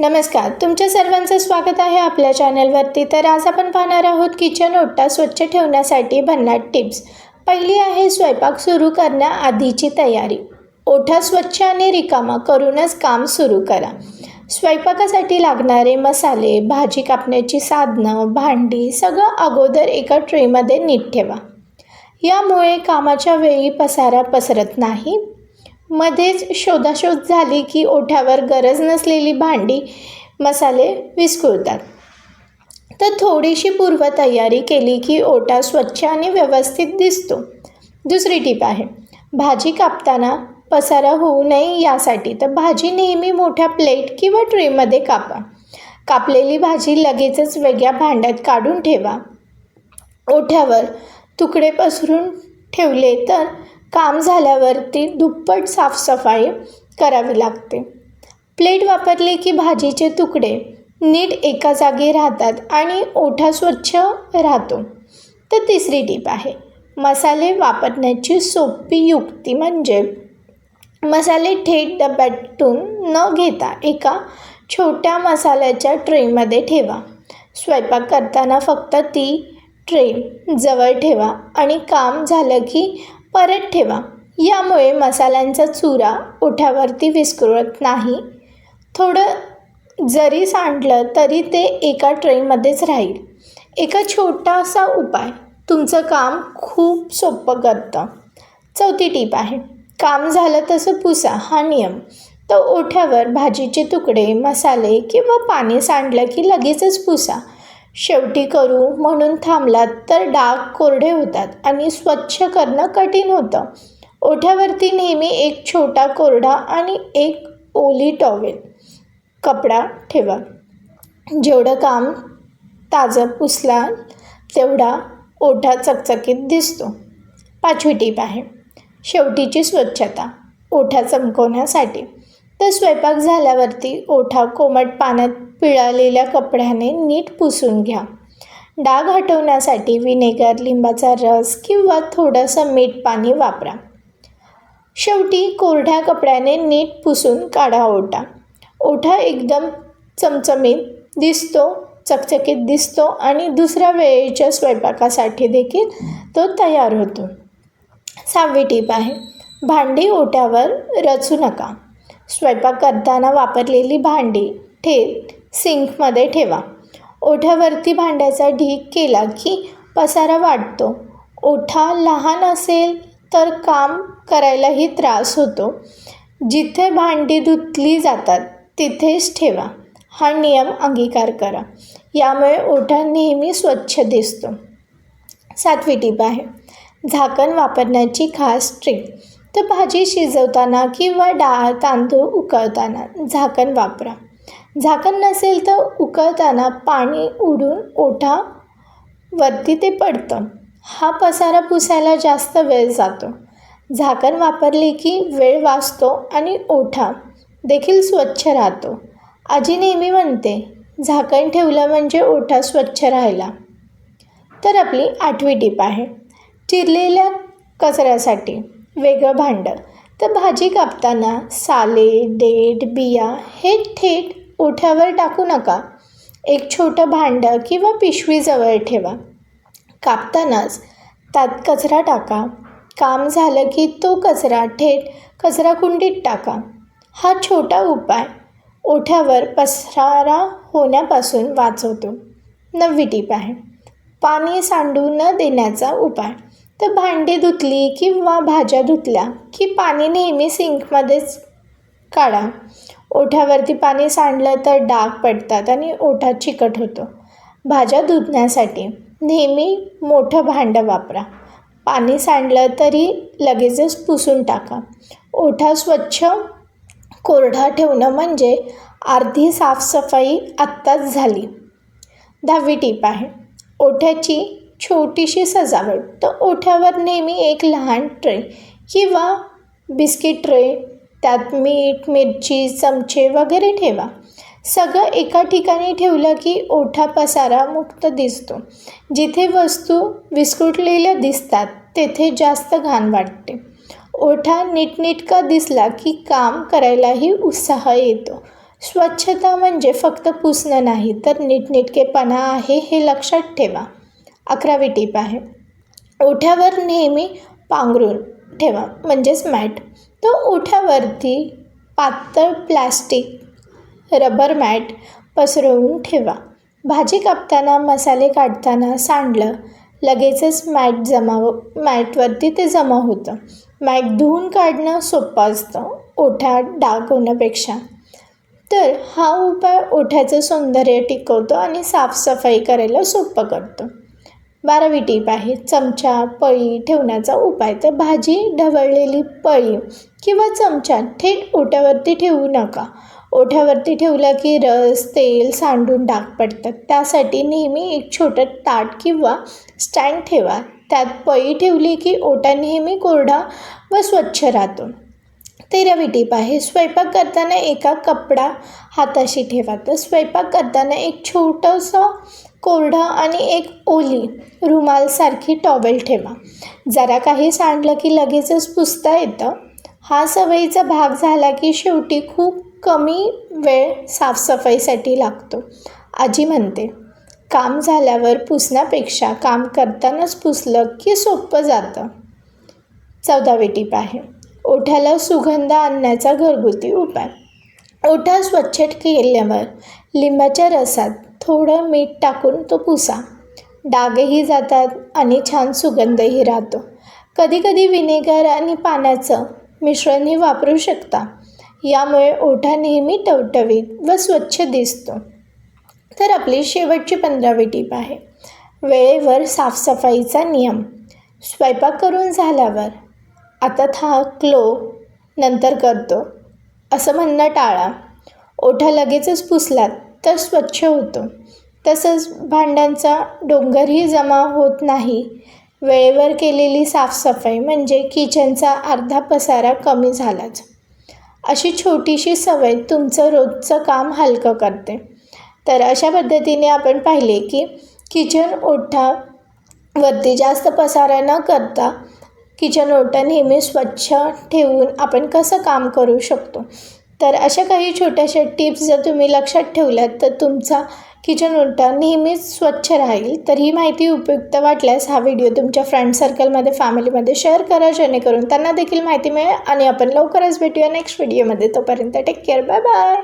नमस्कार तुमच्या सर्वांचं स्वागत आहे आपल्या चॅनलवरती. तर आज आपण पाहणार आहोत किचन ओटा स्वच्छ ठेवण्यासाठी भन्नाट टिप्स. पहिली आहे स्वयंपाक सुरू करण्याआधीची तयारी. ओठा स्वच्छ आणि रिकामा करूनच काम सुरू करा. स्वयंपाकासाठी लागणारे मसाले भाजी कापण्याची साधनं भांडी सगळं अगोदर एका ट्रेमध्ये नीट ठेवा. यामुळे कामाच्या वेळी पसारा पसरत नाही. मध्येच शोधाशोध झाली की ओठ्यावर गरज नसलेली भांडी मसाले विस्कुळतात. तर थोडीशी पूर्वतयारी केली की ओटा स्वच्छ आणि व्यवस्थित दिसतो. दुसरी टीप आहे भाजी कापताना पसारा होऊ नये यासाठी तर भाजी नेहमी मोठ्या प्लेट किंवा ट्रेमध्ये कापा. कापलेली भाजी लगेचच वेगळ्या भांड्यात काढून ठेवा. ओठ्यावर तुकडे पसरून ठेवले तर काम झाल्यावरती दुप्पट साफसफाई करावी लागते. प्लेट वापरली की भाजीचे तुकडे नीट एका जागी राहतात आणि ओठा स्वच्छ राहतो. तर तिसरी टीप आहे मसाले वापरण्याची सोपी युक्ती म्हणजे मसाले थेट डब्यातून न घेता एका छोट्या मसाल्याच्या ट्रेमध्ये ठेवा. स्वयंपाक करताना फक्त ती ट्रे जवळ ठेवा आणि काम झालं की परत ठेवा. यामुळे मसाल्यांचा चुरा ओठ्यावरती विस्कळत नाही. थोडं जरी सांडलं तरी ते एका ट्रेनमध्येच राहील. एका छोटासा उपाय. तुमचं काम खूप सोपं करतं. चौथी टीप आहे. काम झालं तसं पुसा. हा नियम. तर ओठ्यावर भाजीचे तुकडे मसाले किंवा पाणी सांडलं की लगेचच पुसा. शेवटी करू म्हणून थांबलात तर डाग कोरडे होतात आणि स्वच्छ करणं कठीण होतं. ओठ्यावरती नेहमी एक छोटा कोरडा आणि एक ओली टॉवेल. कपडा ठेवा. जेवढं काम ताजं पुसला तेवढा ओठा चकचकीत दिसतो. पाचवी टीप आहे. शेवटीची स्वच्छता. ओठा चमकवण्यासाठी. तर स्वयंपाक झाल्यावरती ओठा कोमट पाण्यात पिळालेल्या कपड्याने नीट पुसून घ्या. डाग हटवण्यासाठी विनेगर लिंबाचा रस किंवा थोडंसं मीठ पाणी वापरा. शेवटी कोरड्या कपड्याने नीट पुसून काढा ओटा. ओठा एकदम चमचमीत दिसतो चकचकीत दिसतो आणि दुसऱ्या वेळेच्या स्वयंपाकासाठी देखील तो तयार होतो. सहावी टीप आहे भांडी ओट्यावर रचू नका. स्वयंपाक करताना वापरलेली भांडी ठेव सिंकमध्ये ठेवा. ओठ्यावरती भांड्याचा ढीक केला की पसारा वाटतो ओठा लहान असेल तर काम करायलाही त्रास होतो. जिथे भांडी धुतली जातात तिथेच ठेवा. हा नियम अंगीकार करा. यामुळे ओठा नेहमी स्वच्छ दिसतो. सातवी टीप आहे. झाकण वापरण्याची खास ट्रिक. तर भाजी शिजवताना किंवा डाळ तांदूळ उकळताना झाकण वापरा. झाकण नसेल तर उकळताना पाणी उडून ओठा वरती ते पडतं. हा पसारा पुसायला जास्त वेळ जातो. झाकण वापरले की वेळ वाचतो आणि ओठा देखील स्वच्छ राहतो. आजी नेहमी म्हणते झाकण ठेवलं म्हणजे ओठा स्वच्छ राहिला. तर आपली आठवी टीप आहे. चिरलेल्या कचऱ्यासाठी वेगळं भांडं. तर भाजी कापताना साले देठ बिया हे थेट ओठ्यावर टाकू नका. एक छोटं भांडं किंवा पिशवीजवळ ठेवा. कापतानाच त्यात कचरा टाका. काम झालं की तो कचरा थेट कचरा कुंडीत टाका. हा छोटा उपाय ओठ्यावर पसारा होण्यापासून वाचवतो. नववी टीप आहे. पाणी सांडू न देण्याचा उपाय. तर भांडी धुतली किंवा भाज्या धुतल्या की पाणी नेहमी सिंकमध्येच काढा. ओठ्यावरती पाणी सांडलं तर डाग पडतात आणि ओठा चिकट होतो. भाज्या धुतण्यासाठी नेहमी मोठं भांडं वापरा. पाणी सांडलं तरी लगेचच पुसून टाका. ओठा स्वच्छ कोरडा ठेवणं म्हणजे अर्धी साफसफाई आत्ताच झाली. दहावी टीप आहे. ओठ्याची छोटीशी सजावट. तर ओठ्यावर नेहमी एक लहान ट्रे किंवा बिस्किट ट्रे त्यात मीठ मिरची चमचे वगैरे ठेवा. सगळं एका ठिकाणी ठेवलं की ओठा पसारा मुक्त दिसतो. जिथे वस्तू विस्कुटलेल्या दिसतात तेथे जास्त घाण वाटते. ओठा नीटनेटका दिसला की काम करायलाही उत्साह येतो. स्वच्छता म्हणजे फक्त पुसणं नाही तर नीटनेटकेपणा आहे हे लक्षात ठेवा. अकरावी टीप आहे. ओठ्यावर नेहमी पांघरून ठेवा. म्हणजेच मॅट. तो ओठ्यावरती पातळ प्लॅस्टिक रबर मॅट पसरवून ठेवा. भाजी कापताना मसाले काढताना सांडलं. लगेचच मॅट जमाव मॅटवरती ते जमा होतं. मॅट धुवून काढणं सोपं असतं. ओठ्या डाग होण्यापेक्षा. तर हा उपाय ओठ्याचं सौंदर्य टिकवतो आणि साफसफाई करायला सोपं करतो. बारावी टीप आहे चमचा पळी ठेवण्याचा उपाय. तर भाजी ढवळलेली पळी किंवा चमचा थेट ओठ्यावरती ठेवू नका. ओठ्यावरती ठेवला की रस तेल सांडून डाग पडतात. त्यासाठी नेहमी एक छोटं ताट किंवा स्टँड ठेवा. त्यात पळी ठेवली की ओटा नेहमी कोरडा व स्वच्छ राहतो. तेरावी टीप आहे स्वयंपाक करताना एका कपडा हाताशी ठेवा. तर स्वयंपाक करताना एक छोटंसं कोरडं आणि एक ओली रुमालसारखी टॉवेल ठेवा. जरा काही सांडलं की लगेचच पुसता येतं. हा सवयीचा भाग झाला की शेवटी खूप कमी वेळ साफसफाईसाठी लागतो. आजी म्हणते काम झाल्यावर पुसण्यापेक्षा काम करतानाच पुसलं की सोपं जातं. चौदावी टीप आहे ओठ्याला सुगंध आणण्याचा घरगुती उपाय. ओठा स्वच्छ केल्यावर लिंबाच्या रसात थोडं मीठ टाकून तो पुसा. डागही जातात आणि छान सुगंधही राहतो. कधीकधी विनेगर आणि पाण्याचं मिश्रणही वापरू शकता. यामुळे ओठा नेहमी टवटवीत व स्वच्छ दिसतो. तर आपली शेवटची पंधरावी टीप आहे. वेळेवर साफसफाईचा नियम. स्वयंपाक करून झाल्यावर आता थाकलो नंतर करतो. असं म्हणणं टाळा. ओठा लगेचच पुसलात तर स्वच्छ होतो. तसंच भांड्यांचा डोंगरही जमा होत नाही. वेळेवर केलेली साफसफाई म्हणजे किचनचा अर्धा पसारा कमी झालाच. अशी छोटीशी सवय तुमचं रोजचं काम हलकं करते. तर अशा पद्धतीने आपण पाहिले की किचन ओठावरती जास्त पसारा न करता किचन ओटा नेहमी स्वच्छ ठेवून आपण कसं काम करू शकतो? तर अशा काही छोट्याशा टिप्स जर तुम्ही लक्षात ठेवल्यात तर तुमचा किचन ओटा नेहमीच स्वच्छ राहील. तर ही माहिती उपयुक्त वाटल्यास हा व्हिडिओ तुमच्या फ्रेंड सर्कलमध्ये फॅमिलीमध्ये शेअर करा जेणेकरून त्यांना देखील माहिती मिळेल. आणि आपण लवकरच भेटूया नेक्स्ट व्हिडिओमध्ये तोपर्यंत टेक केअर बाय बाय